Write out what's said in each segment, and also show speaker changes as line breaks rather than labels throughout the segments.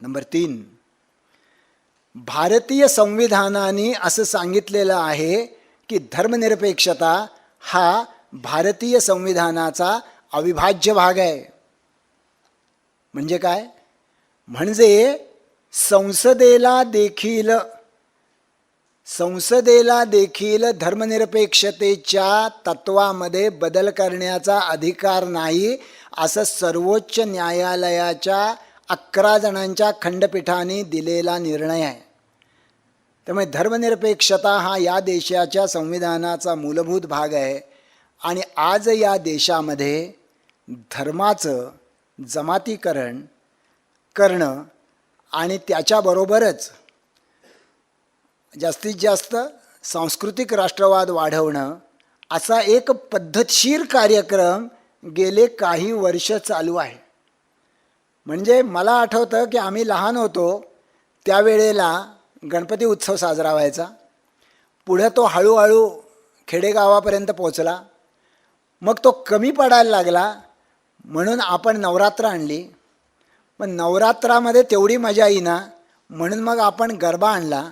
Number तीन. भारतीय संविधानाने असं सांगितलेलं आहे की धर्मनिरपेक्षता हा भारतीय संविधानाचा अविभाज्य भाग आहे. म्हणजे काय? म्हणजे संसदेला देखील संसदेला देखील धर्मनिरपेक्षतेच्या तत्वामध्ये बदल करण्याचा अधिकार नाही असं सर्वोच्च न्यायालयाच्या अकरा जणांच्या खंडपीठाने दिलेला निर्णय आहे. त्यामुळे धर्मनिरपेक्षता हा या देशाच्या संविधानाचा मूलभूत भाग आहे आणि आज या देशामध्ये धर्माचं जमातीकरण करणं आणि त्याच्याबरोबरच जास्तीत जास्त सांस्कृतिक राष्ट्रवाद वाढवणं असा एक पद्धतशीर कार्यक्रम गेले काही वर्ष चालू आहे. म्हणजे मला आठवतं की आम्ही लहान होतो त्यावेळेला गणपती उत्सव साजरा व्हायचा. पुढं तो हळूहळू खेडेगावापर्यंत पोचला मग तो कमी पडायला लागला. म्हणून आपण नवरात्र आणली. पण नवरात्रामध्ये तेवढी मजा येईना. म्हणून मग आपण गरबा आणला.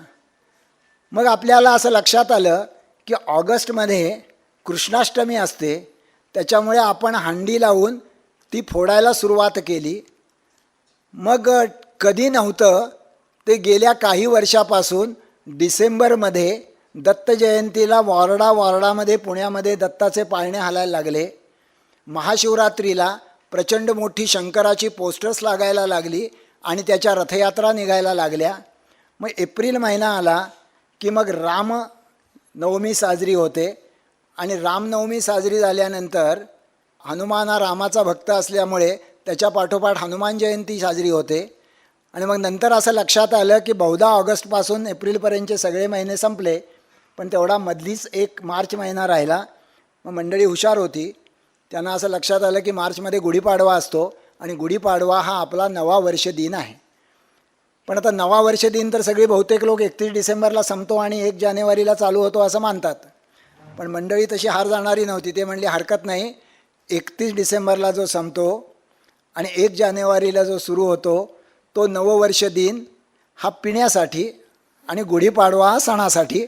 मग आपल्याला असं लक्षात आलं की ऑगस्टमध्ये कृष्णाष्टमी असते. त्याच्यामुळे आपण हंडी लावून ती फोडायला सुरुवात केली. मग कधी नव्हतं ते गेल्या काही वर्षापासून डिसेंबरमध्ये दत्त जयंतीला वॉर्डा वॉर्डामध्ये पुण्यामध्ये दत्ताचे पाळणे हालायला लागले. महाशिवरात्रीला प्रचंड मोठी शंकराची पोस्टर्स लागायला लागली आणि त्याच्या रथयात्रा निघायला लागल्या. मग एप्रिल महिना आला की मग राम नवमी साजरी होते आणि रामनवमी साजरी झाल्यानंतर हनुमान हा रामाचा भक्त असल्यामुळे त्याच्या पाठोपाठ हनुमान जयंती साजरी होते. आणि मग नंतर असं लक्षात आलं की बहुधा ऑगस्टपासून एप्रिलपर्यंतचे सगळे महिने संपले पण तेवढा मधलीच एक मार्च महिना राहिला. मग मंडळी हुशार होती. त्यांना असं लक्षात आलं की मार्चमध्ये गुढीपाडवा असतो आणि गुढीपाडवा हा आपला नवा वर्ष दिन आहे. पण आता नवा वर्ष दिन तर सगळे बहुतेक लोक एकतीस डिसेंबरला संपतो आणि एक जानेवारीला चालू होतो असं मानतात. पण मंडळी तशी हार जाणारी नव्हती. ते म्हणली हरकत नाही. एकतीस डिसेंबरला जो संपतो आणि एक जानेवारीला जो सुरू होतो तो नववर्ष दिन हा पिण्यासाठी आणि गुढीपाडवा हा सणासाठी.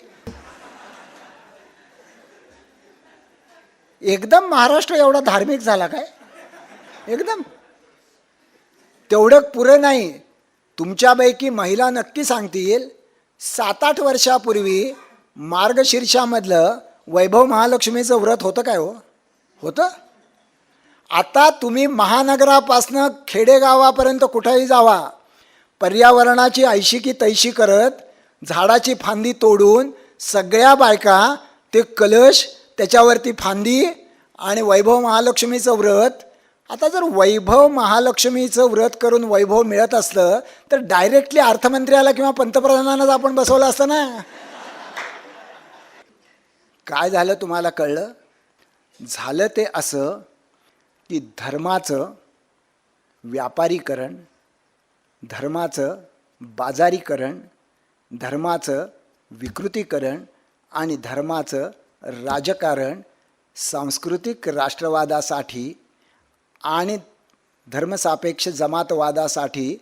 एकदम महाराष्ट्र एवढा धार्मिक झाला काय? एकदम. तेवढं पुरं नाही. तुमच्यापैकी महिला नक्की सांगतील सात आठ वर्षापूर्वी मार्गशीर्षामधलं वैभव महालक्ष्मीचं व्रत होतं काय हो? होतं? आता तुम्ही महानगरापासनं खेडेगावापर्यंत कुठेही जावा. पर्यावरणाची ऐशी की तैशी करत झाडाची फांदी तोडून सगळ्या बायका ते कलश त्याच्यावरती फांदी आणि वैभव महालक्ष्मीचं व्रत. आता जर वैभव महालक्ष्मीचं व्रत करून वैभव मिळत असलं तर डायरेक्टली अर्थमंत्र्याला किंवा पंतप्रधानांनाच आपण बसवलं असतं ना? काय झालं तुम्हाला कळलं? झालं ते असं की धर्माचं व्यापारीकरण धर्माचं बाजारीकरण धर्माचं विकृतीकरण आणि धर्माचं राजकारण सांस्कृतिक राष्ट्रवादासाठी आणि धर्मसापेक्ष जमातवादासाठी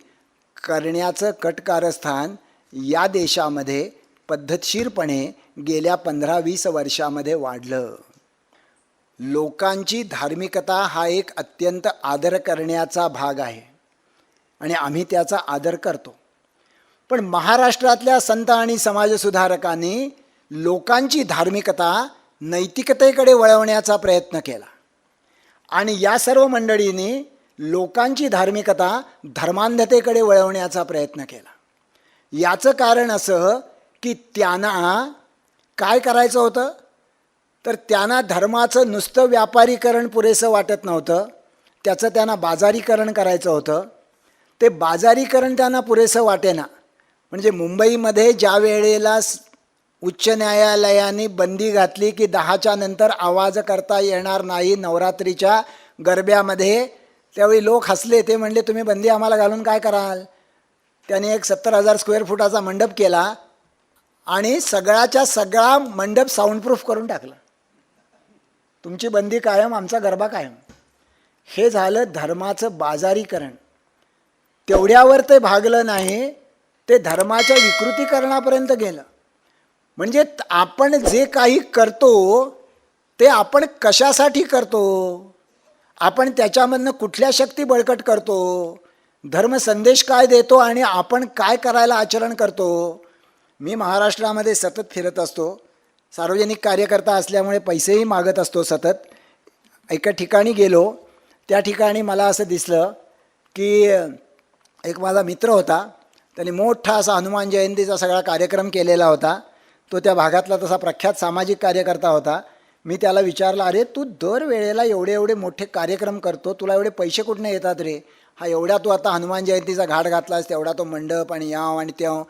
करण्याचं कटकारस्थान या देशामध्ये पद्धतशीरपणे गेल्या पंधरा वीस वर्षामध्ये वाढलं. लोकांची धार्मिकता हा एक अत्यंत आदर करण्याचा भाग आहे आणि आम्ही त्याचा आदर करतो. पण महाराष्ट्रातल्या संत आणि समाजसुधारकांनी लोकांची धार्मिकता नैतिकतेकडे वळवण्याचा प्रयत्न केला. आणि या सर्व मंडळींनी लोकांची धार्मिकता धर्मांधतेकडे वळवण्याचा प्रयत्न केला. याचं कारण असं की त्यांना काय करायचं होतं? तर त्यांना धर्माचं नुसतं व्यापारीकरण पुरेसं वाटत नव्हतं. त्याचं त्यांना बाजारीकरण करायचं होतं. ते बाजारीकरण त्यांना पुरेसं वाटेना. म्हणजे मुंबईमध्ये ज्या वेळेला उच्च न्यायालयाने बंदी घातली की दहाच्या नंतर आवाज करता येणार नाही नवरात्रीच्या गरब्यामध्ये त्यावेळी लोक हसले ते म्हणले तुम्ही बंदी आम्हाला घालून काय कराल? त्याने एक सत्तर हजार स्क्वेअर फुटाचा मंडप केला आणि सगळ्याच्या सगळा मंडप साऊंडप्रूफ करून टाकला. तुमची बंदी कायम आमचा गरबा कायम. हे झालं धर्माचं बाजारीकरण. तेवढ्यावर ते भागलं नाही ते धर्माच्या विकृतीकरणापर्यंत गेलं. म्हणजे आपण जे काही करतो ते आपण कशासाठी करतो? आपण त्याच्यामधनं कुठल्या शक्ती बळकट करतो? धर्म संदेश काय देतो आणि आपण काय करायला आचरण करतो? मी महाराष्ट्रामध्ये सतत फिरत असतो. सार्वजनिक कार्यकर्ता असल्यामुळे पैसेही मागत असतो सतत. एका ठिकाणी गेलो त्या ठिकाणी मला असं दिसलं की एक माझा मित्र होता त्याने मोठा असा हनुमान जयंतीचा सगळा कार्यक्रम केलेला होता. तो त्या भागातला तसा प्रख्यात सामाजिक कार्यकर्ता होता. मी त्याला विचारलं अरे तू दर वेळेला एवढे एवढे मोठे कार्यक्रम करतो तुला एवढे पैसे कुठनं येतात रे? हा एवढा तू आता हनुमान जयंतीचा घाट घातलास तेवढा तो मंडप आणि याव आणि त्याव.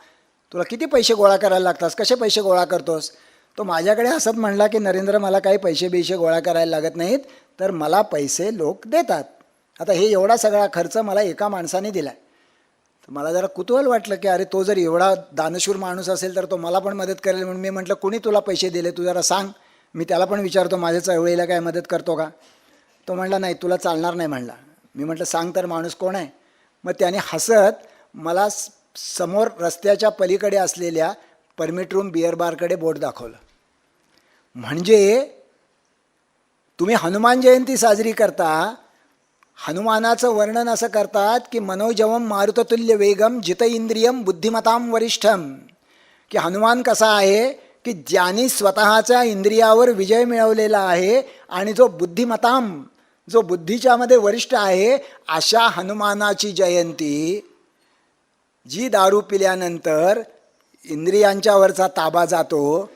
तुला किती पैसे गोळा करायला लागतास कसे पैसे गोळा करतोस? तो माझ्याकडे हसत म्हणला की नरेंद्र मला काही पैसे बिशे गोळा करायला लागत नाहीत तर मला पैसे लोक देतात. आता हे एवढा सगळा खर्च मला एका माणसाने दिला तर मला जरा कुतूहल वाटलं की अरे तो जर एवढा दानशूर माणूस असेल तर तो मला पण मदत करेल. म्हणून मी म्हटलं कुणी तुला पैसे दिले? तू जरा सांग. मी त्याला पण विचारतो माझ्या चळवळीला काय मदत करतो का? तो म्हणला नाही तुला चालणार नाही म्हणला. मी म्हटलं सांग तर माणूस कोण आहे? मग त्याने हसत मला समोर रस्त्याच्या पलीकडे असलेल्या परमिट रूम बिअर बारकडे बोट दाखवलं. म्हणजे तुम्ही हनुमान जयंती साजरी करता हनुमानाचं वर्णन असं करतात की मनोजवम मारुततुल्य वेगम जित इंद्रियम बुद्धिमताम वरिष्ठम की हनुमान कसा आहे? की ज्यांनी स्वतःच्या इंद्रियावर विजय मिळवलेला आहे आणि जो बुद्धिमताम जो बुद्धीच्यामध्ये वरिष्ठ आहे अशा हनुमानाची जयंती जी दारू पिल्यानंतर इंद्रियांच्यावरचा ताबा जातो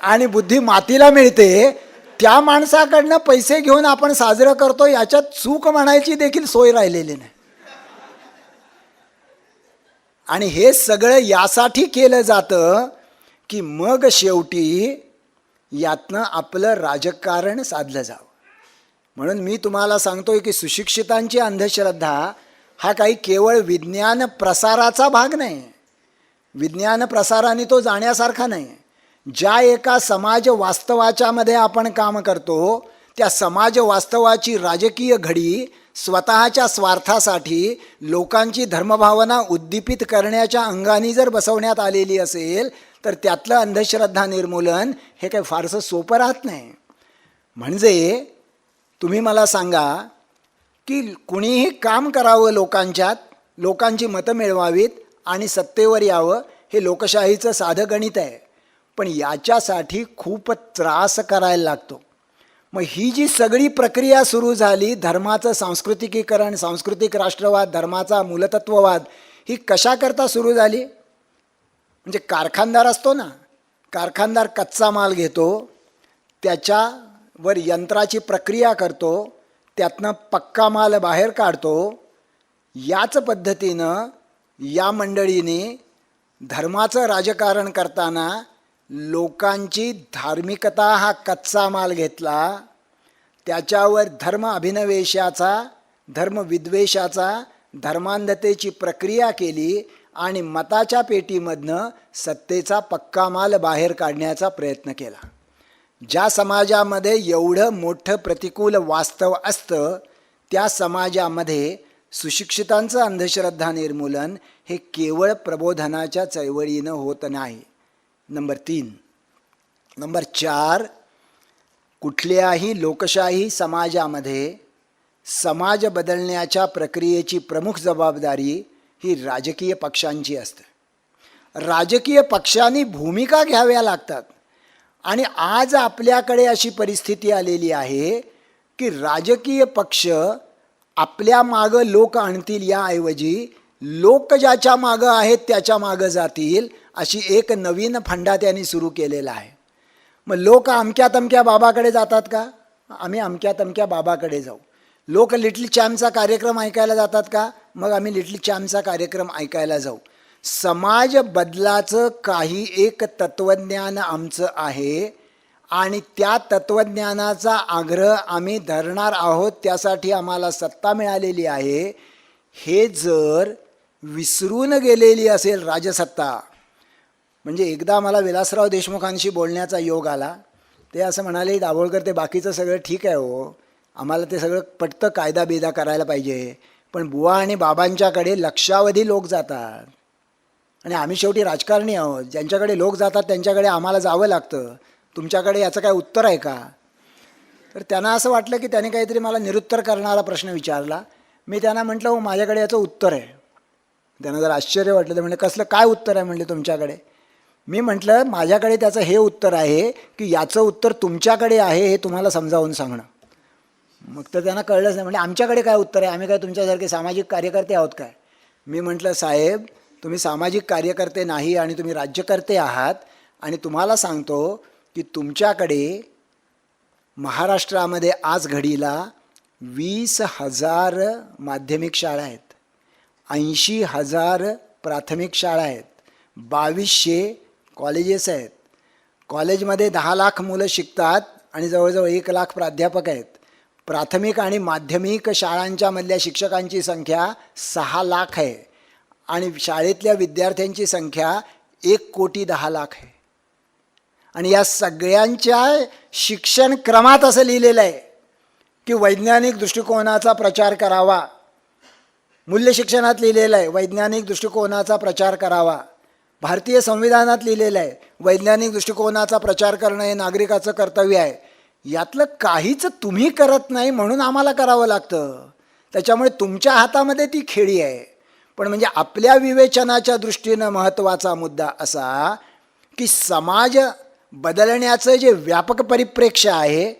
आणि बुद्धी मातीला मिळते त्या माणसाकडनं पैसे घेऊन आपण साजरं करतो याच्यात चूक म्हणायची देखील सोय राहिलेली नाही. आणि हे सगळं यासाठी केलं जातं की मग शेवटी यातनं आपलं राजकारण साधलं जावं. म्हणून मी तुम्हाला सांगतोय की सुशिक्षितांची अंधश्रद्धा हा काही केवळ विज्ञान प्रसाराचा भाग नाही. विज्ञान प्रसाराने तो जाण्यासारखा नाही ज्या एका समाज वास्तवाच्यामध्ये आपण काम करतो त्या समाज वास्तवाची राजकीय घडी स्वतःच्या स्वार्थासाठी लोकांची धर्मभावना उद्दीपित करण्याच्या अंगाने जर बसवण्यात आलेली असेल तर त्यातलं अंधश्रद्धा निर्मूलन हे काही फारसं सोपं राहत नाही. म्हणजे तुम्ही मला सांगा की कुणीही काम करावं लोकांच्यात लोकांची मतं मिळवावीत आणि सत्तेवर यावं हे लोकशाहीचं साधं गणित आहे. पण याच्यासाठी खूप त्रास करायला लागतो. मग ही जी सगळी प्रक्रिया सुरू झाली धर्माचं सांस्कृतिकीकरण सांस्कृतिक राष्ट्रवाद धर्माचा मूलतत्ववाद ही कशाकरता सुरू झाली? म्हणजे कारखानदार असतो ना कारखानदार कच्चा माल घेतो त्याच्यावर यंत्राची प्रक्रिया करतो त्यातनं पक्का माल बाहेर काढतो याच पद्धतीनं या मंडळीने धर्माचं राजकारण करताना लोकांची धार्मिकता हा कच्चा माल घेतला. त्याच्यावर धर्म अभिनवेशाचा धर्मविद्वेषाचा धर्मांधतेची प्रक्रिया केली आणि मताच्या पेटीमधनं सत्तेचा पक्का माल बाहेर काढण्याचा प्रयत्न केला. ज्या समाजामध्ये एवढं मोठं प्रतिकूल वास्तव असतं त्या समाजामध्ये सुशिक्षितांचं अंधश्रद्धा निर्मूलन हे केवळ प्रबोधनाच्या चळवळीनं होत नाही. नंबर तीन. नंबर चार कुठल्याही लोकशाही समाजामध्ये समाज बदलण्याच्या प्रक्रियेची प्रमुख जबाबदारी ही राजकीय पक्षांची असते. राजकीय पक्षांनी भूमिका घ्याव्या लागतात आणि आज आपल्याकडे अशी परिस्थिती आलेली आहे की राजकीय पक्ष आपल्या मागं लोक आणतील याऐवजी लोक ज्याच्या मागं आहेत त्याच्या मागं जातील अशी एक नवीन फंडा त्यांनी सुरू केलेला आहे. मग लोक अमक्या तमक्या बाबाकडे जातात का? आम्ही अमक्या तमक्या बाबाकडे जाऊ. लोक लिटल चॅम्पचा कार्यक्रम ऐकायला जातात का? मग आम्ही लिटल चॅम्पचा कार्यक्रम ऐकायला जाऊ. समाज बदलाचं काही एक तत्त्वज्ञान आमचं आहे. आणि त्या तत्त्वज्ञानाचा आग्रह आम्ही धरणार आहोत त्यासाठी आम्हाला सत्ता मिळालेली आहे. हे जर विसरून गेलेली असेल राजसत्ता म्हणजे एकदा मला विलासराव देशमुखांशी बोलण्याचा योग आला ते असं म्हणाले दाभोळकर ते बाकीचं सगळं ठीक आहे हो. आम्हाला ते सगळं पटतं कायदा बिदा करायला पाहिजे. पण बुवा आणि बाबांच्याकडे लक्षावधी लोक जातात. आणि आम्ही शेवटी राजकारणी आहोत. ज्यांच्याकडे लोक जातात त्यांच्याकडे आम्हाला जावं लागतं. तुमच्याकडे याचं काय उत्तर आहे का? तर त्यांना असं वाटलं की त्याने काहीतरी मला निरुत्तर करणारा प्रश्न विचारला. मी त्यांना म्हटलं हो माझ्याकडे याचं उत्तर आहे. त्यांना जर आश्चर्य वाटलं तर म्हणजे कसलं काय उत्तर आहे? म्हणले तुमच्याकडे. मी म्हटलं माझ्याकडे त्याचं हे उत्तर आहे की याचं उत्तर तुमच्याकडे आहे हे तुम्हाला समजावून सांगणं. मग तर त्यांना कळलंच नाही. म्हणजे आमच्याकडे काय उत्तर आहे? आम्ही काय तुमच्यासारखे सामाजिक कार्यकर्ते आहोत काय? मी म्हटलं साहेब तुम्ही सामाजिक कार्यकर्ते नाही आणि तुम्ही राज्यकर्ते आहात आणि तुम्हाला सांगतो की तुमच्याकडे महाराष्ट्रामध्ये आज घडीला वीस हजार माध्यमिक शाळा आहेत. ऐंशी हजार प्राथमिक शाळा आहेत. बावीसशे कॉलेजेस आहेत. कॉलेजमध्ये दहा लाख मुलं शिकतात आणि जवळजवळ एक लाख प्राध्यापक आहेत. प्राथमिक आणि माध्यमिक शाळांच्या मधल्या शिक्षकांची संख्या सहा लाख आहे. आणि शाळेतल्या विद्यार्थ्यांची संख्या एक कोटी दहा लाख आहे. आणि या सगळ्यांच्या शिक्षण क्रमात असं लिहिलेलं आहे की वैज्ञानिक दृष्टिकोनाचा प्रचार करावा. मूल्य शिक्षणात लिहिलेलं आहे वैज्ञानिक दृष्टिकोनाचा प्रचार करावा. भारतीय संविधानात लिहिलेलं आहे वैज्ञानिक दृष्टिकोनाचा प्रचार करणं हे नागरिकाचं कर्तव्य आहे. यातलं काहीच तुम्ही करत नाही म्हणून आम्हाला करावं लागतं. त्याच्यामुळे तुमच्या हातामध्ये ती खेळी आहे. पण म्हणजे आपल्या विवेचनाच्या दृष्टीनं महत्त्वाचा मुद्दा असा की समाज बदलण्याचं जे व्यापक परिप्रेक्ष्य आहे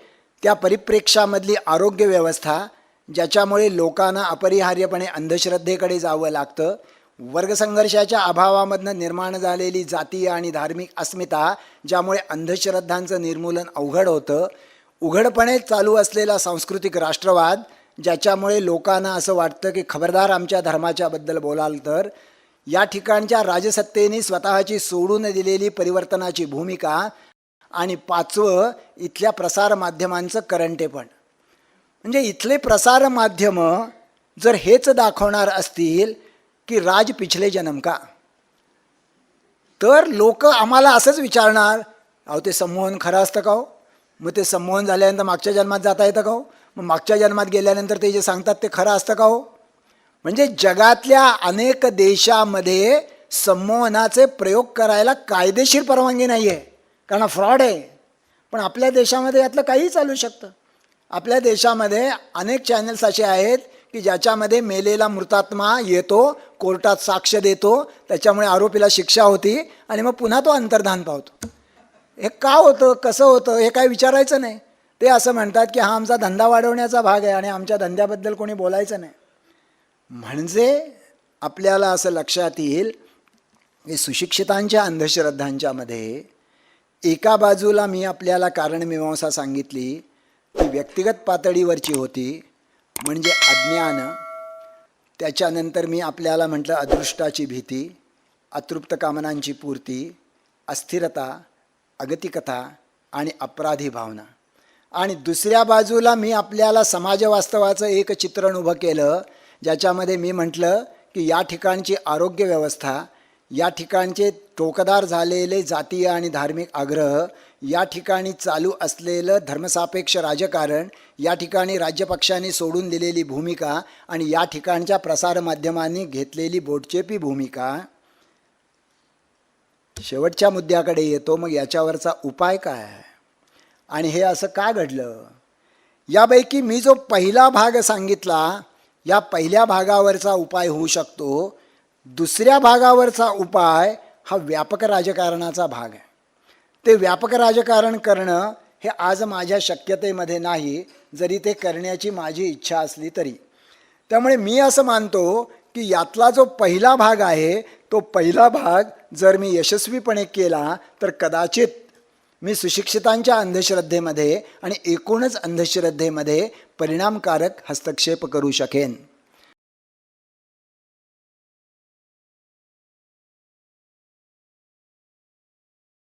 त्या परिप्रेक्ष्यामधली आरोग्य व्यवस्था ज्याच्यामुळे लोकांना अपरिहार्यपणे अंधश्रद्धेकडे जावं लागतं वर्गसंघर्षाच्या अभावामधनं निर्माण झालेली जातीय आणि धार्मिक अस्मिता ज्यामुळे अंधश्रद्धांचं निर्मूलन अवघड होतं उघडपणे चालू असलेला सांस्कृतिक राष्ट्रवाद ज्याच्यामुळे लोकांना असं वाटतं की खबरदार आमच्या धर्माच्याबद्दल बोलाल तर या ठिकाणच्या राजसत्तेने स्वतःची सोडून दिलेली परिवर्तनाची भूमिका आणि पाचवं इथल्या प्रसारमाध्यमांचं करंटेपण म्हणजे इथले प्रसारमाध्यमं जर हेच दाखवणार असतील की राज पिछले जन्म का? तर लोक आम्हाला असंच विचारणार अहो ते संमोहन खरं असतं का हो? मग ते संमोहन झाल्यानंतर मागच्या जन्मात जाता येतं का हो? मग मागच्या जन्मात गेल्यानंतर ते जे सांगतात ते खरं असतं का हो? म्हणजे जगातल्या अनेक देशामध्ये संमोहनाचे प्रयोग करायला कायदेशीर परवानगी नाही आहे कारण फ्रॉड आहे. पण आपल्या देशामध्ये यातलं काहीही चालू शकतं. आपल्या देशामध्ये अनेक चॅनल्स असे आहेत की ज्याच्यामध्ये मेलेला मृतात्मा येतो कोर्टात साक्ष देतो त्याच्यामुळे आरोपीला शिक्षा होती आणि मग पुन्हा तो अंतर्धान पावतो. हे का होतं कसं होतं हे काय विचारायचं नाही. ते असं म्हणतात की हा आमचा धंदा वाढवण्याचा भाग आहे आणि आमच्या धंद्याबद्दल कोणी बोलायचं नाही. म्हणजे आपल्याला असं लक्षात येईल की सुशिक्षितांच्या अंधश्रद्धांच्यामध्ये एका बाजूला मी आपल्याला कारणमीमांसा सांगितली ती व्यक्तिगत पातळीवरची होती म्हणजे अज्ञान. त्याच्यानंतर मी आपल्याला म्हटलं अदृष्टाची भीती अतृप्त कामनांची पूर्ती अस्थिरता अगतिकता आणि अपराधी भावना. आणि दुसऱ्या बाजूला मी आपल्याला समाजवास्तवाचं एक चित्रण उभं केलं ज्याच्यामध्ये मी म्हटलं की या ठिकाणची आरोग्य व्यवस्था या ठिकाणचे टोकदार झालेले जातीय आणि धार्मिक आग्रह या ठिकाणी चालू असलेलं धर्मसापेक्ष राजकारण या ठिकाणी राज्यपक्षांनी सोडून दिलेली भूमिका आणि या ठिकाणच्या प्रसारमाध्यमांनी घेतलेली बोटचेपी भूमिका. शेवटच्या मुद्द्याकडे येतो मग याच्यावरचा उपाय काय आहे? आणि हे असं का घडलं? यापैकी मी जो पहिला भाग सांगितला या पहिल्या भागावरचा उपाय होऊ शकतो. दुसऱ्या भागावरचा उपाय हा व्यापक राजकारणाचा भाग आहे. ते व्यापक राजकारण करणं हे आज माझ्या शक्यतेमध्ये नाही जरी ते करण्याची माझी इच्छा असली तरी. त्यामुळे मी असं मानतो की यातला जो पहिला भाग आहे तो पहिला भाग जर मी यशस्वीपणे केला तर कदाचित मी सुशिक्षितांच्या अंधश्रद्धेमध्ये आणि एकूणच अंधश्रद्धेमध्ये परिणामकारक हस्तक्षेप करू शकेन.